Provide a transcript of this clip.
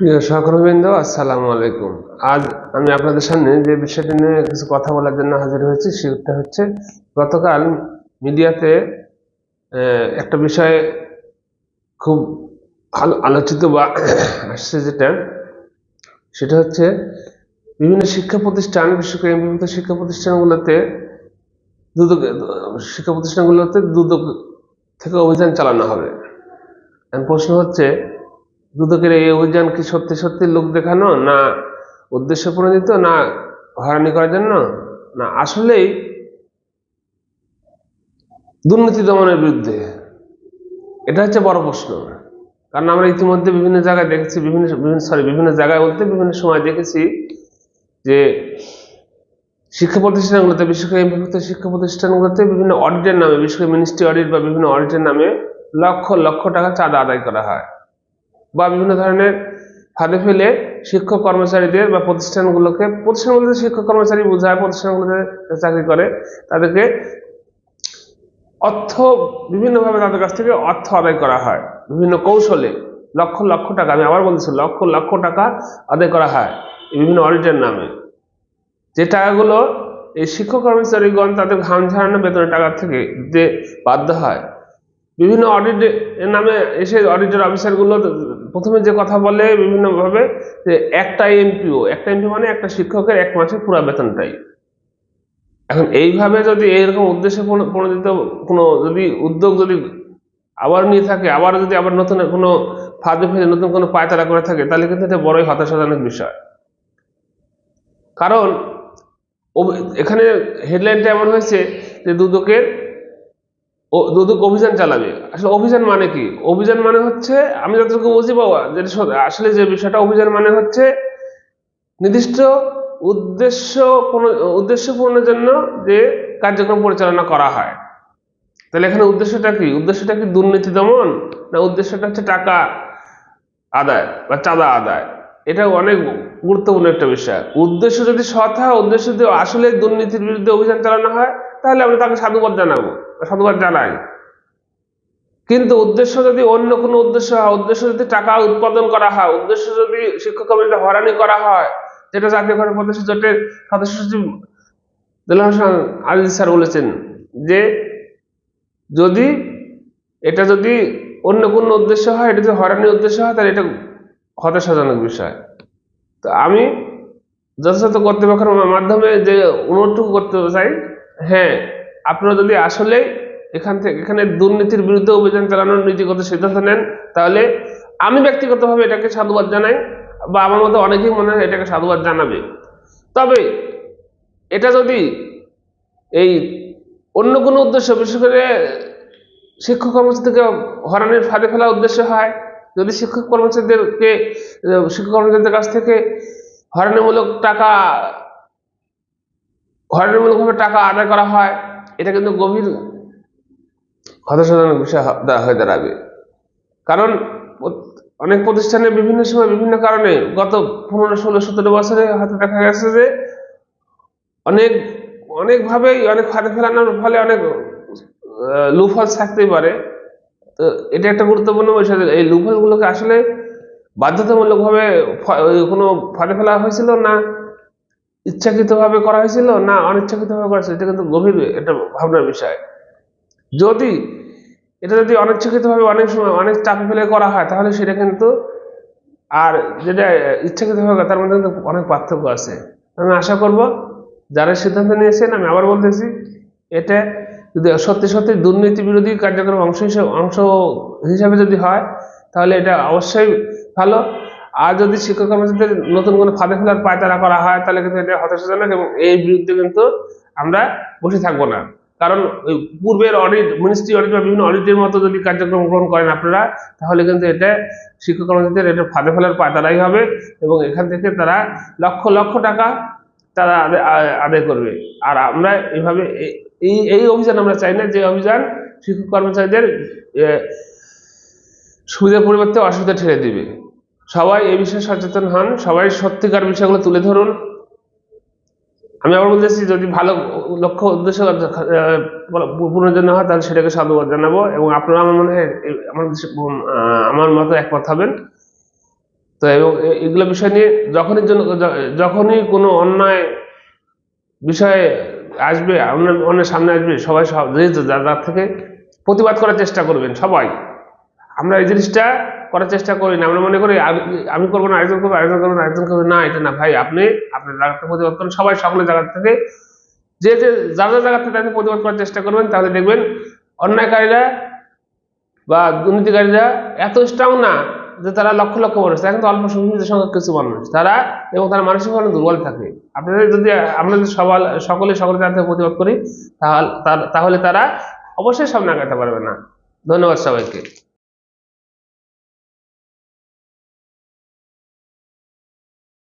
প্রিয় সহকর্মীবৃন্দ, আসসালামু আলাইকুম। আজ আমি আপনাদের সামনে যে বিষয়টি নিয়ে কিছু কথা বলার জন্য হাজির হয়েছি সেটা হচ্ছে গতকাল মিডিয়াতে একটা বিষয়ে খুব আলো- আলোচিত বা আসছে যেটা, সেটা হচ্ছে বিভিন্ন শিক্ষা প্রতিষ্ঠান বিশেষ করে বিভিন্ন শিক্ষা প্রতিষ্ঠানগুলোতে দুদক, শিক্ষা প্রতিষ্ঠানগুলোতে দুদক থেকে অভিযান চালানো হবে। প্রশ্ন হচ্ছে দুদকের এই অভিযান কি সত্যি সত্যি লোক দেখানো? না উদ্দেশ্য প্রণোদিত না হয়রানি করার জন্য? না, আসলেই দুর্নীতি দমনের বিরুদ্ধে। এটা হচ্ছে বড় প্রশ্ন। কারণ আমরা ইতিমধ্যে বিভিন্ন জায়গায় দেখেছি, বিভিন্ন বিভিন্ন সরি বিভিন্ন জায়গায় বলতে বিভিন্ন সময় দেখেছি যে শিক্ষা প্রতিষ্ঠানগুলোতে বিশেষ শিক্ষা প্রতিষ্ঠানগুলোতে বিভিন্ন অডিটের নামে বিশেষ করে মিনিস্ট্রি অডিট বা বিভিন্ন অডিটের নামে লক্ষ লক্ষ টাকা চাঁদা আদায় করা হয়। বা বিভিন্ন ধরনের ফাঁদে ফেলে শিক্ষক কর্মচারীদের বা প্রতিষ্ঠানগুলোকে, প্রতিষ্ঠানগুলোতে শিক্ষক কর্মচারী বোঝায়, প্রতিষ্ঠানগুলোতে চাকরি করে, তাদেরকে অর্থ, বিভিন্নভাবে তাদের কাছ থেকে অর্থ আদায় করা হয়। বিভিন্ন কৌশলে লক্ষ লক্ষ টাকা, আমি আবার বলতেছি, লক্ষ লক্ষ টাকা আদায় করা হয় বিভিন্ন অডিটের নামে। যে টাকাগুলো এই শিক্ষক কর্মচারীগণ তাদের ঘাম ঝাড়ানো বেতনের টাকা থেকে দিতে বাধ্য হয় বিভিন্ন অডিট নামে এসে অডিটর অফিসারগুলো প্রথমে যে কথা বলে বিভিন্নভাবে যে একটা এমপিও একটা এমপি মানে একটা শিক্ষকের এক মাসের পুরো বেতনটাই। এখন এইভাবে যদি এইরকম উদ্দেশ্যে প্রণ- প্রণোদিত কোনো যদি উদ্যোগ যদি আবার নিয়ে থাকে, আবার যদি আবার নতুন কোনো ফাঁদে ফেলে নতুন কোনো পায়তারা করে থাকে, তাহলে কিন্তু এটা বড়ই হতাশাজনক বিষয়। কারণ এখানে হেডলাইনটা এমন হয়েছে যে দুদকের দুদক অভিযান চালাবে। আসলে অভিযান মানে কি? অভিযান মানে হচ্ছে, আমি যতটুকু বুঝি বাবা যেটা আসলে যে বিষয়টা অভিযান মানে হচ্ছে নির্দিষ্ট উদ্দেশ্য কোন উদ্দেশ্য পূরণের জন্য যে কার্যক্রম পরিচালনা করা হয়। তাহলে এখানে উদ্দেশ্যটা কি? উদ্দেশ্যটা কি দুর্নীতি দমন, না উদ্দেশ্যটা হচ্ছে টাকা আদায় বা চাঁদা আদায়? এটা অনেক গুরুত্বপূর্ণ একটা বিষয়। উদ্দেশ্য যদি সৎ হয়, উদ্দেশ্য যদি আসলে দুর্নীতির বিরুদ্ধে অভিযান চালানো হয় তাহলে আমরা তাকে সাধুবাদ জানাব। সাধুবাদ জানাই। কিন্তু উদ্দেশ্য যদি অন্য কোনো উদ্দেশ্য হয়, উদ্দেশ্য যদি টাকা উৎপাদন করা হয়, উদ্দেশ্য যদি শিক্ষক কর্মীদের হয়রানি করা হয়, যেটা জাতীয় কর্মী প্রদেশ জোটের সদস্য সচিব হোসেন আজিজ স্যার বলেছেন যে, যদি এটা যদি অন্য কোনো উদ্দেশ্য হয়, এটা যদি হয়রানির উদ্দেশ্য হয়, তাহলে এটা হতাশাজনক বিষয়। তো আমি যথাযথ কর্তৃপক্ষের মাধ্যমে যে অনুরোধটুকু করতে চাই হ্যাঁ আপনারা যদি আসলে এখান থেকে, এখানে দুর্নীতির বিরুদ্ধে অভিযান চালানোর নীতিগত সিদ্ধান্ত নেন, তাহলে আমি ব্যক্তিগতভাবে এটাকে সাধুবাদ জানাই, বা আমার মতো অনেকেই মনে হয় এটাকে সাধুবাদ জানাবে। তবে এটা যদি এই অন্য কোনো উদ্দেশ্য, বিশেষ করে শিক্ষক কর্মচারীদেরকে হরানের ফাঁদে ফেলার উদ্দেশ্য হয়, যদি শিক্ষক কর্মচারীদেরকে, শিক্ষক কর্মচারীদের কাছ থেকে হরানিমূলক টাকা হরানিমূলকভাবে টাকা আদায় করা হয়, এটা কিন্তু গভীর হতাশাজনক বিষয় হয়ে দাঁড়াবে। কারণ অনেক প্রতিষ্ঠানে বিভিন্ন সময় বিভিন্ন কারণে গত পনেরো, ষোলো, সতেরো বছরে হয়তো দেখা গেছে যে অনেক, অনেকভাবেই অনেক ফাঁদে ফেলানোর ফলে অনেক লুফল থাকতেই পারে। তো এটা একটা গুরুত্বপূর্ণ বিষয় এই লুফলগুলোকে আসলে বাধ্যতামূলকভাবে কোনো ফাঁদে ফেলা হয়েছিল না? ইচ্ছাকৃতভাবে করা হয়েছিল? না, অনিচ্ছাকৃতভাবে করা হয়েছিল। এটা কিন্তু গভীর একটা ভাবনার বিষয়। যদি, এটা যদি অনিচ্ছাকৃতভাবে অনেক সময় অনেক চাপে ফেলে করা হয়, তাহলে সেটা কিন্তু আর যেটা ইচ্ছাকৃতভাবে তার মধ্যে কিন্তু অনেক পার্থক্য আছে। আমি আশা করব, যারা সিদ্ধান্ত নিয়েছেন, আমি আবার বলতেছি, এটা যদি সত্যি সত্যি দুর্নীতি বিরোধী কার্যক্রম অংশ হিসেবে, অংশ হিসাবে যদি হয়, তাহলে এটা অবশ্যই ভালো। আর যদি শিক্ষক কর্মচারীদের নতুন কোনো ফাঁদে ফেলার পায়তারা করা হয়, তাহলে কিন্তু এটা হতাশাজনক এবং এই বিরুদ্ধে কিন্তু আমরা বসে থাকব না। কারণ পূর্বের অডিট মিনিস্ট্রি অডিট বা বিভিন্ন অডিটের মতো যদি কার্যক্রম গ্রহণ করেন আপনারা, তাহলে কিন্তু এটা শিক্ষক কর্মচারীদের এটা ফাঁদে ফেলার পায়তারাই হবে এবং এখান থেকে তারা লক্ষ লক্ষ টাকা তারা আদায়- করবে। আর আমরা এভাবে এ- এই এই অভিযান আমরা চাই না যে অভিযান শিক্ষক কর্মচারীদের সুবিধার পরিবর্তে অসুবিধা ঠেলে দিবে। সবাই এই বিষয়ে সচেতন হন, সবাই সত্যিকার বিষয়গুলো তুলে ধরুন। আমি আবার বলতেছি, যদি ভালো লক্ষ্য, উদ্দেশ্য পূরণের জন্য হয়, তাহলে সেটাকে সাধুবাদ জানাব এবং আপনারা আমার মনে হয় আমার আমার মতো একমত হবেন। তো এবং এগুলো বিষয় নিয়ে যখনই জন্য যখনই কোনো অন্যায় বিষয়ে আসবে, অন্যের সামনে আসবে, সবাই সব, যে যার থেকে প্রতিবাদ করার চেষ্টা করবেন সবাই। আমরা এই জিনিসটা করার চেষ্টা করি না। আমরা মনে করি আমি করব না আয়োজন করব আয়োজন করব না, আরেকজন করব না এটা না। ভাই, আপনি আপনার জায়গা থেকে প্রতিবাদ করেন, সবাই সকলের জায়গা থেকে যে যে, যার যার জায়গা থেকে তাকে প্রতিবাদ করার চেষ্টা করবেন, তাহলে দেখবেন অন্যায়কারীরা বা দুর্নীতিকারীরা এত স্ট্রং না যে তারা লক্ষ লক্ষ মানুষ, তারা কিন্তু অল্প সংখ্যক সংখ্যক কিছু মানুষ। তারা এবং তারা মানসিকভাবে দুর্বল থাকে। আপনাদের যদি, আমরা যদি সবাই সকলে জায়গা থেকে প্রতিবাদ করি তাহলে তাহলে তারা অবশ্যই সামনে আগাতে পারবে না। ধন্যবাদ সবাইকে।